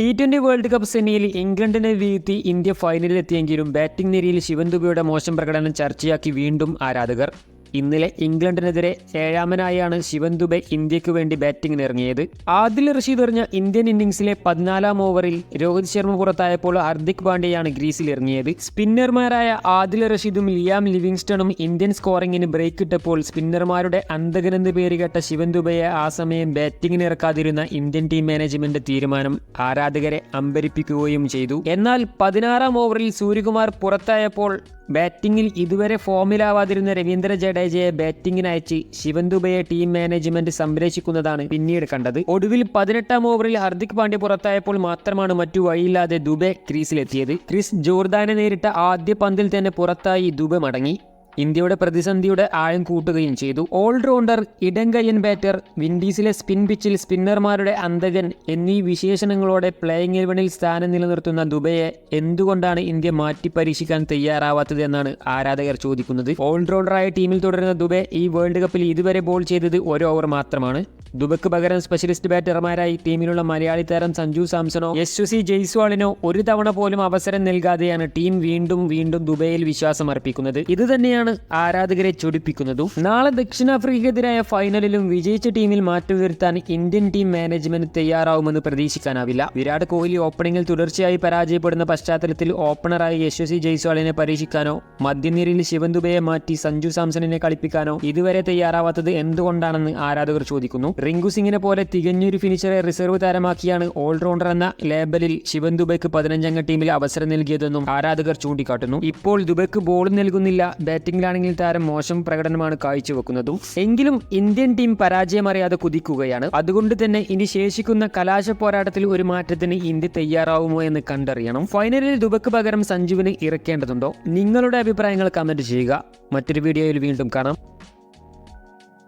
T twenty world cup സെമിയിൽ ഇംഗ്ലണ്ടിനെ വീഴ്ത്തി ഇന്ത്യ ഫൈനലിൽ എത്തിയെങ്കിലും ബാറ്റിംഗ് നിരയിൽ ശിവൻ ദുബെയുടെ മോശം പ്രകടനം ചർച്ചയാക്കി വീണ്ടും ആരാധകർ. ഇന്നലെ ഇംഗ്ലണ്ടിനെതിരെ ഏഴാമനായാണ് ശിവൻ ദുബെ ഇന്ത്യയ്ക്ക് വേണ്ടി ബാറ്റിംഗിന് ഇറങ്ങിയത്. ആദിൽ റഷീദ് എറിഞ്ഞ ഇന്ത്യൻ ഇന്നിംഗ്സിലെ പതിനാലാം ഓവറിൽ രോഹിത് ശർമ്മ പുറത്തായപ്പോൾ ഹർദിക് പാണ്ഡ്യയാണ് ഗ്രീസിൽ ഇറങ്ങിയത്. സ്പിന്നർമാരായ ആദിൽ റഷീദും ലിയാം ലിവിങ്സ്റ്റണും ഇന്ത്യൻ സ്കോറിംഗിന് ബ്രേക്ക് ഇട്ടപ്പോൾ സ്പിന്നർമാരുടെ അന്തകനെന്ന് പേരുകെട്ട ശിവൻ ദുബയെ ആ സമയം ബാറ്റിംഗിന് ഇറക്കാതിരുന്ന ഇന്ത്യൻ ടീം മാനേജ്മെന്റ് തീരുമാനം ആരാധകരെ അമ്പരിപ്പിക്കുകയും ചെയ്തു. എന്നാൽ പതിനാറാം ഓവറിൽ സൂര്യകുമാർ പുറത്തായപ്പോൾ ബാറ്റിംഗിൽ ഇതുവരെ ഫോമിലാവാതിരുന്ന രവീന്ദ്ര ജഡേജയെ ബാറ്റിംഗിന് അയച്ച് ശിവൻ ടീം മാനേജ്മെന്റ് സംരക്ഷിക്കുന്നതാണ് പിന്നീട് കണ്ടത്. ഒടുവിൽ പതിനെട്ടാം ഓവറിൽ ഹർദിക് പാണ്ഡ്യ പുറത്തായപ്പോൾ മാത്രമാണ് മറ്റു വഴിയില്ലാതെ ദുബെ ക്രീസിലെത്തിയത്. ക്രിസ് ജോർദാനെ നേരിട്ട ആദ്യ പന്തിൽ തന്നെ പുറത്തായി ദുബെ മടങ്ങി. ഇന്ത്യയുടെ പ്രതിസന്ധിയുടെ ആഴം കൂട്ടുകയും ചെയ്തു. ഓൾറൗണ്ടർ ഇടങ്കയ്യൻ ബാറ്റർ വിൻഡീസിലെ സ്പിൻ പിച്ചിൽ സ്പിന്നർമാരുടെ അന്തകൻ എന്നീ വിശേഷണങ്ങളോടെ പ്ലേയിങ് ഇലവനിൽ സ്ഥാനം നിലനിർത്തുന്ന ദുബയെ എന്തുകൊണ്ടാണ് ഇന്ത്യ മാറ്റി പരീക്ഷിക്കാൻ തയ്യാറാവാത്തത് എന്നാണ് ആരാധകർ ചോദിക്കുന്നത്. ഓൾറൗണ്ടറായ ടീമിൽ തുടരുന്ന ദുബെ ഈ വേൾഡ് കപ്പിൽ ഇതുവരെ ബോൾ ചെയ്തത് ഒരു ഓവർ മാത്രമാണ്. ദുബക്ക് പകരം സ്പെഷ്യലിസ്റ്റ് ബാറ്റർമാരായി ടീമിലുള്ള മലയാളി താരം സഞ്ജു സാംസണോ യശ്വസി ജയ്സ്വാളിനോ ഒരു തവണ പോലും അവസരം നൽകാതെയാണ് ടീം വീണ്ടും വീണ്ടും ദുബൈയിൽ വിശ്വാസം അർപ്പിക്കുന്നത്. ഇത് തന്നെയാണ് ആരാധകരെ ചൊടിപ്പിക്കുന്നതും. നാളെ ദക്ഷിണാഫ്രിക്കയ്ക്കെതിരായ ഫൈനലിലും വിജയിച്ച ടീമിൽ മാറ്റം വരുത്താൻ ഇന്ത്യൻ ടീം മാനേജ്മെന്റ് തയ്യാറാവുമെന്ന് പ്രതീക്ഷിക്കാനാവില്ല. വിരാട് കോഹ്ലി ഓപ്പണിംഗിൽ തുടർച്ചയായി പരാജയപ്പെടുന്ന പശ്ചാത്തലത്തിൽ ഓപ്പണറായി യശ്വസി ജയ്സ്വാളിനെ പരീക്ഷിക്കാനോ മധ്യനിരയിൽ ശിവൻ ദുബയെ മാറ്റി സഞ്ജു സാംസണിനെ കളിപ്പിക്കാനോ ഇതുവരെ തയ്യാറാവാത്തത് എന്തുകൊണ്ടാണെന്ന് ആരാധകർ ചോദിക്കുന്നു. റിങ്കു സിംഗിനെ പോലെ തികഞ്ഞൊരു ഫിനിഷറെ റിസർവ് താരമാക്കിയാണ് ഓൾറൗണ്ടർ എന്ന ലേബലിൽ ശിവൻ ദുബൈക്ക് പതിനഞ്ചംഗ ടീമിൽ അവസരം നൽകിയതെന്നും ആരാധകർ ചൂണ്ടിക്കാട്ടുന്നു. ഇപ്പോൾ ദുബൈക്ക് ബോൾ നൽകുന്നില്ല. ബാറ്റിംഗിലാണെങ്കിൽ താരം മോശം പ്രകടനമാണ് കാഴ്ചവെക്കുന്നതും. എങ്കിലും ഇന്ത്യൻ ടീം പരാജയമറിയാതെ കുതിക്കുകയാണ്. അതുകൊണ്ട് തന്നെ ഇനി ശേഷിക്കുന്ന കലാശ പോരാട്ടത്തിൽ ഒരു മാറ്റത്തിന് ഇന്ത്യ തയ്യാറാവുമോ എന്ന് കണ്ടറിയണം. ഫൈനലിൽ ദുബക്ക് പകരം സഞ്ജുവിന് ഇറക്കേണ്ടതുണ്ടോ? നിങ്ങളുടെ അഭിപ്രായങ്ങൾ കമന്റ് ചെയ്യുക. മറ്റൊരു വീഡിയോയിൽ വീണ്ടും കാണാം.